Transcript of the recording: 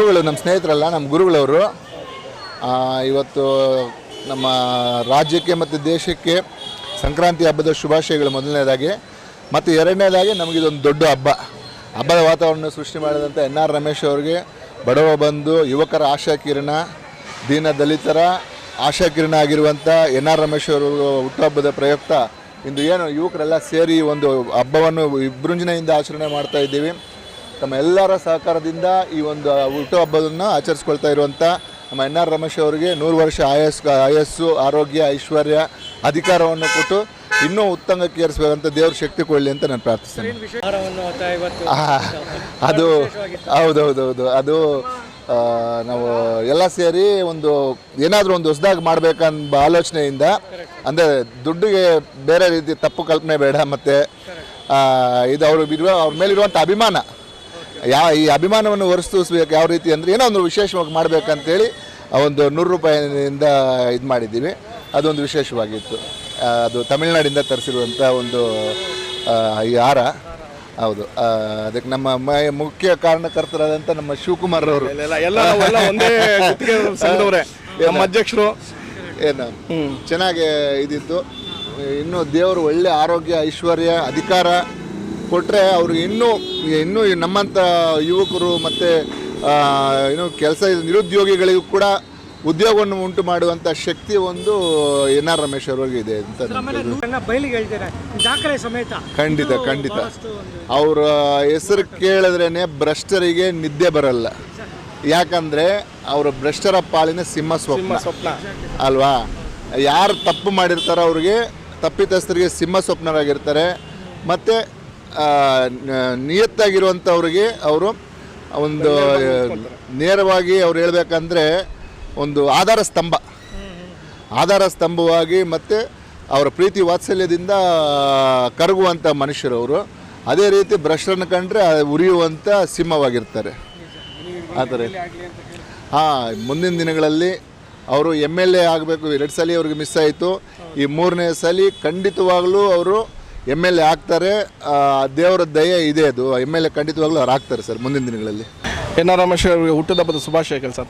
ಗುರುಗಳು ನಮ್ಮ ಸ್ನೇಹಿತರಲ್ಲ ನಮ್ಮ ಗುರುಗಳವರು ಇವತ್ತು ನಮ್ಮ ರಾಜ್ಯಕ್ಕೆ ಮತ್ತು ದೇಶಕ್ಕೆ ಸಂಕ್ರಾಂತಿ ಹಬ್ಬದ ಶುಭಾಶಯಗಳು. ಮೊದಲನೇದಾಗಿ ಮತ್ತು ಎರಡನೇದಾಗಿ ನಮಗಿದೊಂದು ದೊಡ್ಡ ಹಬ್ಬ. ಹಬ್ಬದ ವಾತಾವರಣ ಸೃಷ್ಟಿ ಮಾಡಿದಂಥ ಎನ್ ಆರ್ ರಮೇಶ್ ಅವರಿಗೆ ಬಡವ ಬಂಧು, ಯುವಕರ ಆಶಾಕಿರಣ ದೀನ ದಲಿತರ ಆಶಾಕಿರಣ ಆಗಿರುವಂಥ ಎನ್ ಆರ್ ರಮೇಶ್ ಅವರು ಹುಟ್ಟುಹಬ್ಬದ ಪ್ರಯುಕ್ತ ಇಂದು ಏನು ಯುವಕರೆಲ್ಲ ಸೇರಿ ಒಂದು ಹಬ್ಬವನ್ನು ವಿಜೃಂಭಣೆಯಿಂದ ಆಚರಣೆ ಮಾಡ್ತಾ ಇದ್ದೀವಿ. ತಮ್ಮ ಎಲ್ಲರ ಸಹಕಾರದಿಂದ ಈ ಒಂದು ಹುಟ್ಟುಹಬ್ಬವನ್ನು ಆಚರಿಸ್ಕೊಳ್ತಾ ಇರುವಂಥ ನಮ್ಮ ಎನ್ ಆರ್ ರಮೇಶ್ ಅವರಿಗೆ ನೂರು ವರ್ಷ ಆಯಸ್ ಆಯಸ್ಸು ಆರೋಗ್ಯ ಐಶ್ವರ್ಯ ಅಧಿಕಾರವನ್ನು ಕೊಟ್ಟು ಇನ್ನೂ ಉತ್ತಂಗಕ್ಕೆ ಏರಿಸಬೇಕಂತ ದೇವ್ರ ಶಕ್ತಿ ಕೊಡಲಿ ಅಂತ ನಾನು ಪ್ರಾರ್ಥಿಸ್ತೇನೆ. ಅದು ಹೌದು ಹೌದು ಹೌದು ಅದು ಹೌದೌದೌದು. ಅದು ನಾವು ಎಲ್ಲ ಸೇರಿ ಒಂದು ಏನಾದರೂ ಒಂದು ಹೊಸದಾಗಿ ಮಾಡಬೇಕಂಬ ಆಲೋಚನೆಯಿಂದ ಅಂದರೆ ದುಡ್ಡಿಗೆ ಬೇರೆ ರೀತಿ ತಪ್ಪು ಕಲ್ಪನೆ ಬೇಡ ಮತ್ತು ಇದು ಅವ್ರಿಗೆ ಇರುವ ಅವ್ರ ಮೇಲಿರುವಂಥ ಅಭಿಮಾನ. ಯಾ ಈ ಅಭಿಮಾನವನ್ನು ಹೊರಸ್ತುಸ್ಬೇಕು ಯಾವ ರೀತಿ ಅಂದರೆ ಏನೋ ಒಂದು ವಿಶೇಷವಾಗಿ ಮಾಡಬೇಕಂತೇಳಿ ಒಂದು ನೂರು ರೂಪಾಯಿಯಿಂದ ಇದು ಮಾಡಿದ್ದೀವಿ. ಅದೊಂದು ವಿಶೇಷವಾಗಿತ್ತು. ಅದು ತಮಿಳ್ನಾಡಿಂದ ತರಿಸಿರುವಂಥ ಒಂದು ಈ ಹಾರ. ಹೌದು. ಅದಕ್ಕೆ ನಮ್ಮ ಮುಖ್ಯ ಕಾರಣಕರ್ತರಾದಂಥ ನಮ್ಮ ಶಿವಕುಮಾರ್ ಅವರು. ಅಧ್ಯಕ್ಷರು. ಏನು? ಚೆನ್ನಾಗಿ ಇದಿತ್ತು. ಇನ್ನೂ ದೇವರು ಒಳ್ಳೆ ಆರೋಗ್ಯ ಐಶ್ವರ್ಯ ಅಧಿಕಾರ ಕೊಟ್ಟರೆ ಅವ್ರಿಗೆ ಇನ್ನೂ ಇನ್ನೂ ನಮ್ಮಂಥ ಯುವಕರು ಮತ್ತು ಏನು ಕೆಲಸ ನಿರುದ್ಯೋಗಿಗಳಿಗೂ ಕೂಡ ಉದ್ಯೋಗವನ್ನು ಉಂಟು ಮಾಡುವಂಥ ಶಕ್ತಿ ಒಂದು ಎನ್ ಆರ್ ರಮೇಶ್ ಅವ್ರಿಗೆ ಇದೆ ಅಂತ ಖಂಡಿತ ಖಂಡಿತ. ಅವರ ಹೆಸರು ಕೇಳಿದ್ರೇ ಭ್ರಷ್ಟರಿಗೆ ನಿದ್ದೆ ಬರಲ್ಲ. ಯಾಕಂದರೆ ಅವರ ಭ್ರಷ್ಟರ ಪಾಲಿನ ಸಿಂಹ ಸ್ವಪ್ನ. ಸ್ವಪ್ನ. ಅಲ್ವಾ? ಯಾರು ತಪ್ಪು ಮಾಡಿರ್ತಾರೋ ಅವ್ರಿಗೆ ತಪ್ಪಿತಸ್ಥರಿಗೆ ಸಿಂಹ ಸ್ವಪ್ನರಾಗಿರ್ತಾರೆ. ಮತ್ತು ನಿಯತ್ತಾಗಿರುವಂಥವ್ರಿಗೆ ಅವರು ಒಂದು ನೇರವಾಗಿ ಅವ್ರು ಹೇಳಬೇಕಂದ್ರೆ ಒಂದು ಆಧಾರ ಸ್ತಂಭ. ಆಧಾರ ಸ್ತಂಭವಾಗಿ ಮತ್ತು ಅವರ ಪ್ರೀತಿ ವಾತ್ಸಲ್ಯದಿಂದ ಕರಗುವಂಥ ಮನುಷ್ಯರು ಅವರು. ಅದೇ ರೀತಿ ಭ್ರಷ್ಟರನ್ನು ಕಂಡ್ರೆ ಉರಿಯುವಂಥ ಸಿಂಹವಾಗಿರ್ತಾರೆ. ಆದರೆ ಥರ. ಹಾಂ ಮುಂದಿನ ದಿನಗಳಲ್ಲಿ ಅವರು ಎಂ ಎಲ್ ಎ ಆಗಬೇಕು. ಎರಡು ಸಲ ಅವ್ರಿಗೆ ಮಿಸ್ ಆಯಿತು. ಈ ಮೂರನೇ ಸಲ ಖಂಡಿತವಾಗಲೂ ಅವರು ಎಂ ಎಲ್ ಎ ಆಗ್ತಾರೆ ದೇವರ ದಯೆ ಇದೆ ಅದು. ಎಂ ಎಲ್ ಎ ಖಂಡಿತವಾಗ್ಲೂ ಅವ್ರು ಆಗ್ತಾರೆ ಸರ್ ಮುಂದಿನ ದಿನಗಳಲ್ಲಿ. ಎನ್ ಆರ್ ರಮೇಶ್ ಅವರಿಗೆ ಹುಟ್ಟದ ಹಬ್ಬದ ಶುಭಾಶಯ ಕೆಲಸ